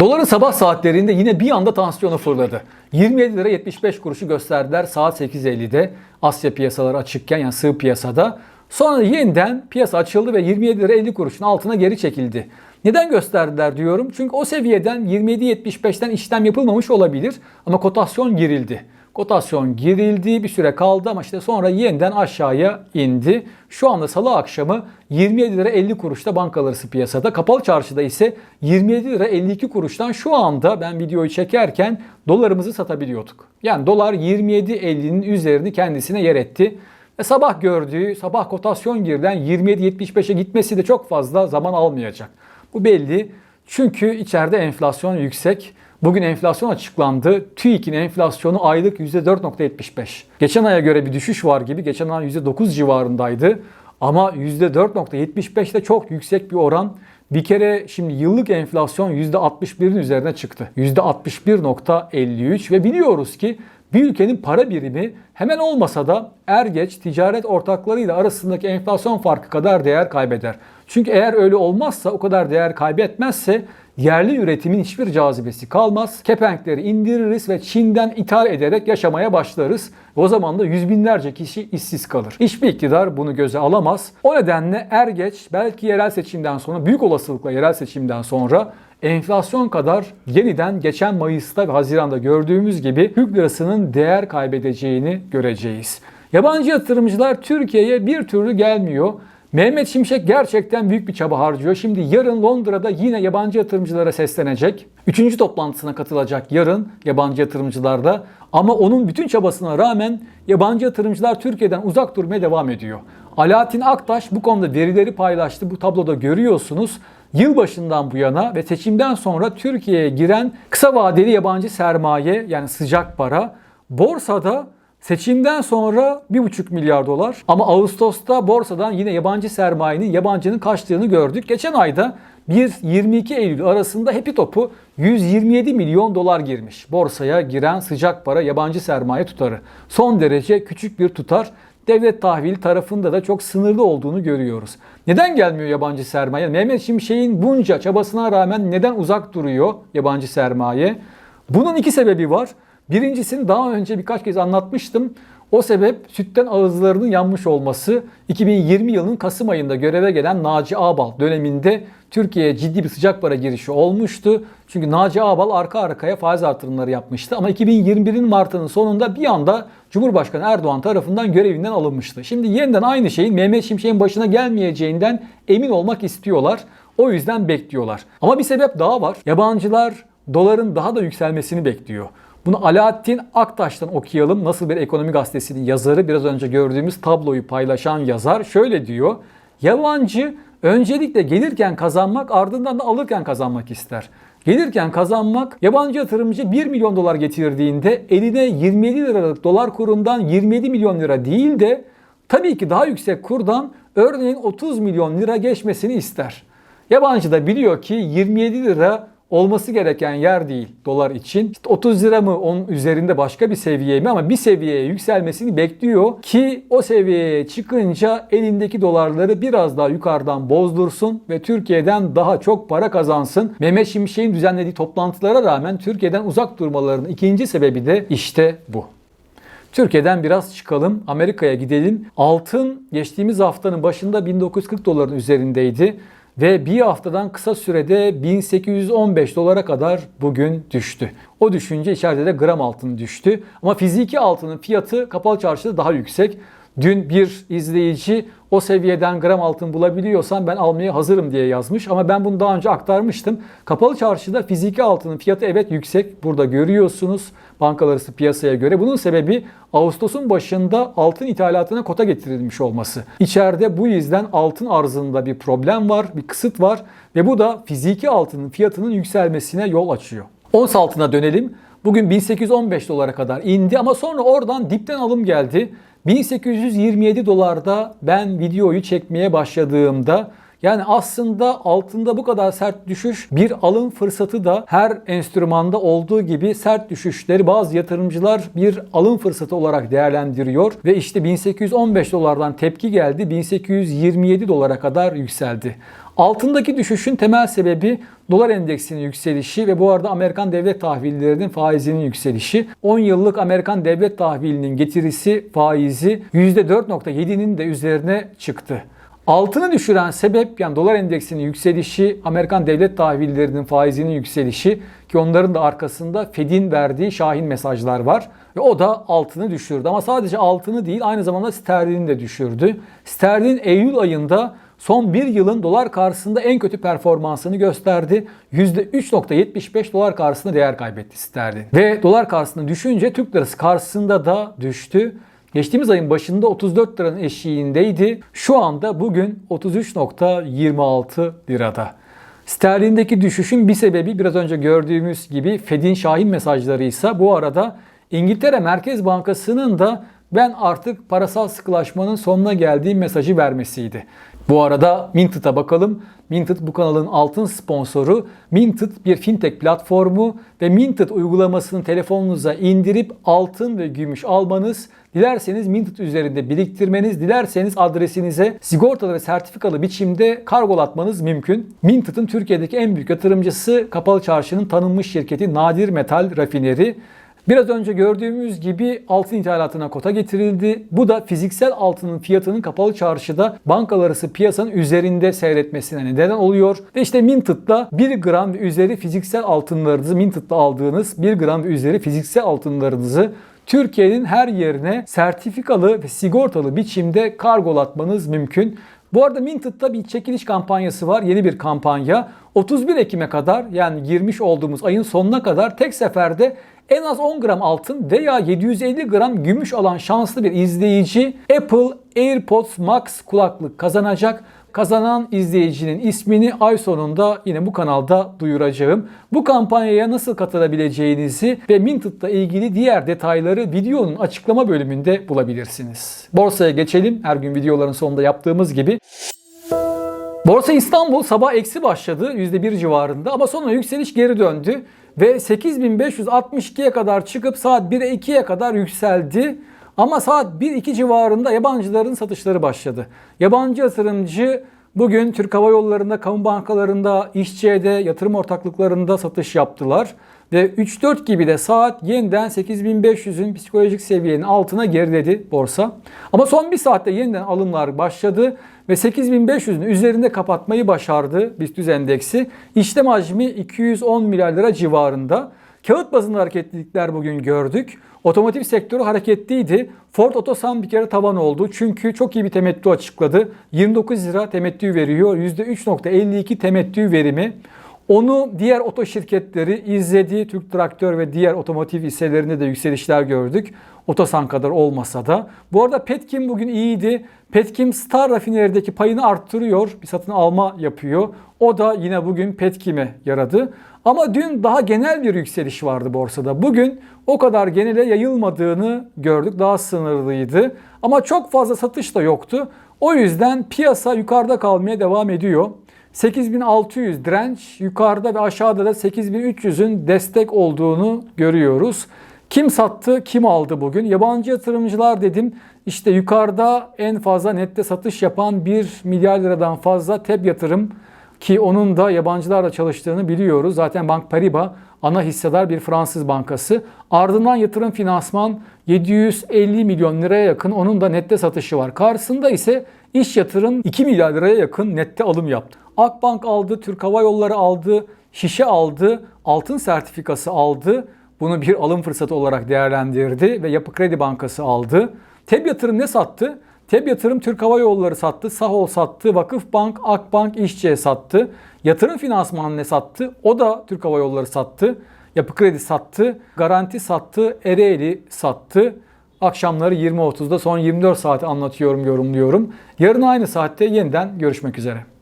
Doların sabah saatlerinde yine bir anda tansiyonu fırladı. 27 lira 75 kuruşu gösterdiler saat 8.50'de Asya piyasaları açıkken yani sığ piyasada. Sonra yeniden piyasa açıldı ve 27 lira 50 kuruşun altına geri çekildi. Neden gösterdiler diyorum? Çünkü o seviyeden 27.75'ten işlem yapılmamış olabilir ama kotasyon girildi. Kotasyon girildi bir süre kaldı ama işte sonra yeniden aşağıya indi. Şu anda salı akşamı 27 lira 50 kuruşta bankalar arası piyasada. Kapalı çarşıda ise 27 lira 52 kuruştan şu anda ben videoyu çekerken dolarımızı satabiliyorduk. Yani dolar 27.50'nin üzerini kendisine yer etti. Ve sabah gördüğü, sabah kotasyon girden 27.75'e gitmesi de çok fazla zaman almayacak. Bu belli. Çünkü içeride enflasyon yüksek. Bugün enflasyon açıklandı. TÜİK'in enflasyonu aylık %4.75. Geçen aya göre bir düşüş var gibi. Geçen ay %9 civarındaydı. Ama %4.75 de çok yüksek bir oran. Bir kere şimdi yıllık enflasyon %61'in üzerine çıktı. %61.53 ve biliyoruz ki bir ülkenin para birimi hemen olmasa da er geç ticaret ortaklarıyla arasındaki enflasyon farkı kadar değer kaybeder. Çünkü eğer öyle olmazsa o kadar değer kaybetmezse yerli üretimin hiçbir cazibesi kalmaz. Kepenkleri indiririz ve Çin'den ithal ederek yaşamaya başlarız. O zaman da yüz binlerce kişi işsiz kalır. Hiçbir iktidar bunu göze alamaz. O nedenle er geç belki yerel seçimden sonra büyük olasılıkla yerel seçimden sonra enflasyon kadar yeniden geçen Mayıs'ta ve Haziran'da gördüğümüz gibi Türk lirasının değer kaybedeceğini göreceğiz. Yabancı yatırımcılar Türkiye'ye bir türlü gelmiyor. Mehmet Şimşek gerçekten büyük bir çaba harcıyor. Şimdi yarın Londra'da yine yabancı yatırımcılara seslenecek. Üçüncü toplantısına katılacak yarın yabancı yatırımcılarda. Ama onun bütün çabasına rağmen yabancı yatırımcılar Türkiye'den uzak durmaya devam ediyor. Alaaddin Aktaş bu konuda verileri paylaştı. Bu tabloda görüyorsunuz. Yılbaşından bu yana ve seçimden sonra Türkiye'ye giren kısa vadeli yabancı sermaye yani sıcak para borsada Seçimden sonra 1,5 milyar dolar ama Ağustos'ta borsadan yine yabancı sermayenin yabancının kaçtığını gördük. Geçen ayda 1-22 Eylül arasında Happy Top'u 127 milyon dolar girmiş. Borsaya giren sıcak para yabancı sermaye tutarı. Son derece küçük bir tutar. Devlet tahvili tarafında da çok sınırlı olduğunu görüyoruz. Neden gelmiyor yabancı sermaye? Mehmet Şimşek'in bunca çabasına rağmen neden uzak duruyor yabancı sermaye? Bunun iki sebebi var. Birincisini daha önce birkaç kez anlatmıştım. O sebep sütten ağızlarının yanmış olması 2020 yılının Kasım ayında göreve gelen Naci Ağbal döneminde Türkiye'ye ciddi bir sıcak para girişi olmuştu. Çünkü Naci Ağbal arka arkaya faiz artırımları yapmıştı. Ama 2021'in Mart'ının sonunda bir anda Cumhurbaşkanı Erdoğan tarafından görevinden alınmıştı. Şimdi yeniden aynı şeyin Mehmet Şimşek'in başına gelmeyeceğinden emin olmak istiyorlar. O yüzden bekliyorlar. Ama bir sebep daha var. Yabancılar doların daha da yükselmesini bekliyor. Bunu Alaaddin Aktaş'tan okuyalım. Nasıl bir ekonomi gazetesinin yazarı biraz önce gördüğümüz tabloyu paylaşan yazar şöyle diyor. Yabancı öncelikle gelirken kazanmak ardından da alırken kazanmak ister. Gelirken kazanmak yabancı yatırımcı 1 milyon dolar getirdiğinde eline 27 liralık dolar kurundan 27 milyon lira değil de tabii ki daha yüksek kurdan örneğin 30 milyon lira geçmesini ister. Yabancı da biliyor ki 27 lira olması gereken yer değil dolar için. İşte 30 lira mı onun üzerinde başka bir seviye mi ama bir seviyeye yükselmesini bekliyor ki o seviyeye çıkınca elindeki dolarları biraz daha yukarıdan bozdursun ve Türkiye'den daha çok para kazansın. Mehmet Şimşek'in düzenlediği toplantılara rağmen Türkiye'den uzak durmalarının ikinci sebebi de işte bu. Türkiye'den biraz çıkalım, Amerika'ya gidelim. Altın geçtiğimiz haftanın başında 1940 doların üzerindeydi ve bir haftadan kısa sürede 1815 dolara kadar bugün düştü. O düşünce içeride de gram altın düştü. Ama fiziki altının fiyatı kapalı çarşıda daha yüksek. Dün bir izleyici o seviyeden gram altın bulabiliyorsan ben almaya hazırım diye yazmış. Ama ben bunu daha önce aktarmıştım. Kapalı çarşıda fiziki altının fiyatı evet yüksek. Burada görüyorsunuz bankalar arası piyasaya göre. Bunun sebebi Ağustos'un başında altın ithalatına kota getirilmiş olması. İçeride bu yüzden altın arzında bir problem var, bir kısıt var ve bu da fiziki altının fiyatının yükselmesine yol açıyor. Ons altına dönelim. Bugün 1815 dolara kadar indi ama sonra oradan dipten alım geldi. 1827 dolarda ben videoyu çekmeye başladığımda yani aslında altında bu kadar sert düşüş bir alım fırsatı da her enstrümanda olduğu gibi sert düşüşleri bazı yatırımcılar bir alım fırsatı olarak değerlendiriyor ve işte 1815 dolardan tepki geldi 1827 dolara kadar yükseldi. Altındaki düşüşün temel sebebi dolar endeksinin yükselişi ve bu arada Amerikan devlet tahvillerinin faizinin yükselişi. 10 yıllık Amerikan devlet tahvilinin getirisi faizi %4.7'nin de üzerine çıktı. Altını düşüren sebep yani dolar endeksinin yükselişi, Amerikan devlet tahvillerinin faizinin yükselişi ki onların da arkasında Fed'in verdiği şahin mesajlar var. Ve o da altını düşürdü. Ama sadece altını değil aynı zamanda sterlini de düşürdü. Sterlin Eylül ayında son bir yılın dolar karşısında en kötü performansını gösterdi. %3.75 dolar karşısında değer kaybetti sterlin. Ve dolar karşısında düşünce Türk lirası karşısında da düştü. Geçtiğimiz ayın başında 34 liranın eşiğindeydi. Şu anda bugün 33.26 lirada. Sterlindeki düşüşün bir sebebi biraz önce gördüğümüz gibi Fed'in şahin mesajları ise bu arada İngiltere Merkez Bankası'nın da ben artık parasal sıkılaşmanın sonuna geldiğim mesajı vermesiydi. Bu arada Minted'a bakalım. Minted bu kanalın altın sponsoru. Minted bir fintech platformu ve Minted uygulamasını telefonunuza indirip altın ve gümüş almanız, dilerseniz Minted üzerinde biriktirmeniz, dilerseniz adresinize sigortalı ve sertifikalı biçimde kargolatmanız mümkün. Minted'ın Türkiye'deki en büyük yatırımcısı Kapalı Çarşı'nın tanınmış şirketi Nadir Metal Rafineri. Biraz önce gördüğümüz gibi altın ithalatına kota getirildi. Bu da fiziksel altının fiyatının kapalı çarşıda bankalar piyasanın üzerinde seyretmesine neden oluyor. Ve işte Minted'da 1 gram üzeri fiziksel altınlarınızı Minted'da aldığınız 1 gram üzeri fiziksel altınlarınızı Türkiye'nin her yerine sertifikalı ve sigortalı biçimde kargolatmanız mümkün. Bu arada Minted'da bir çekiliş kampanyası var. Yeni bir kampanya. 31 Ekim'e kadar yani girmiş olduğumuz ayın sonuna kadar tek seferde en az 10 gram altın veya 750 gram gümüş alan şanslı bir izleyici Apple AirPods Max kulaklık kazanacak. Kazanan izleyicinin ismini ay sonunda yine bu kanalda duyuracağım. Bu kampanyaya nasıl katılabileceğinizi ve Minted'la ilgili diğer detayları videonun açıklama bölümünde bulabilirsiniz. Borsaya geçelim. Her gün videoların sonunda yaptığımız gibi. Borsa İstanbul sabah eksi başladı %1 civarında ama sonra yükseliş geri döndü ve 8562'ye kadar çıkıp saat 1'e 2'ye kadar yükseldi. Ama saat 1-2 civarında yabancıların satışları başladı. Yabancı yatırımcı bugün Türk Hava Yolları'nda, kamu bankalarında, işçiye yatırım ortaklıklarında satış yaptılar. Ve 3-4 gibi de saat yeniden 8500'ün psikolojik seviyenin altına geriledi borsa. Ama son bir saatte yeniden alımlar başladı ve 8500'ün üzerinde kapatmayı başardı BIST endeksi. İşlem hacmi 210 milyar lira civarında. Kağıt bazında hareketlilikler bugün gördük. Otomotiv sektörü hareketliydi. Ford Otosan bir kere tavan oldu. Çünkü çok iyi bir temettü açıkladı. 29 lira temettü veriyor. %3.52 temettü verimi. Onu diğer oto şirketleri izledi. Türk Traktör ve diğer otomotiv hisselerinde de yükselişler gördük. Otosan kadar olmasa da. Bu arada Petkim bugün iyiydi. Petkim Star rafinerideki payını arttırıyor. Bir satın alma yapıyor. O da yine bugün Petkim'e yaradı. Ama dün daha genel bir yükseliş vardı borsada. Bugün o kadar genele yayılmadığını gördük. Daha sınırlıydı. Ama çok fazla satış da yoktu. O yüzden piyasa yukarıda kalmaya devam ediyor. 8600 direnç yukarıda ve aşağıda da 8300'ün destek olduğunu görüyoruz. Kim sattı, kim aldı bugün? Yabancı yatırımcılar dedim. İşte yukarıda en fazla nette satış yapan 1 milyar liradan fazla TEB yatırım ki onun da yabancılarla çalıştığını biliyoruz. Zaten Bank Paribas ana hissedar bir Fransız bankası. Ardından yatırım finansman 750 milyon liraya yakın onun da nette satışı var. Karşısında ise iş yatırım 2 milyar liraya yakın nette alım yaptı. Akbank aldı, Türk Hava Yolları aldı, şişe aldı, altın sertifikası aldı. Bunu bir alım fırsatı olarak değerlendirdi ve Yapı Kredi Bankası aldı. TEB yatırım ne sattı? TEB yatırım Türk Hava Yolları sattı, Sahol sattı, Vakıfbank, Akbank, İşçi'ye sattı. Yatırım finansmanı ne sattı? O da Türk Hava Yolları sattı. Yapı Kredi sattı, Garanti sattı, Ereğli sattı. Akşamları 20.30'da son 24 saati anlatıyorum, yorumluyorum. Yarın aynı saatte yeniden görüşmek üzere.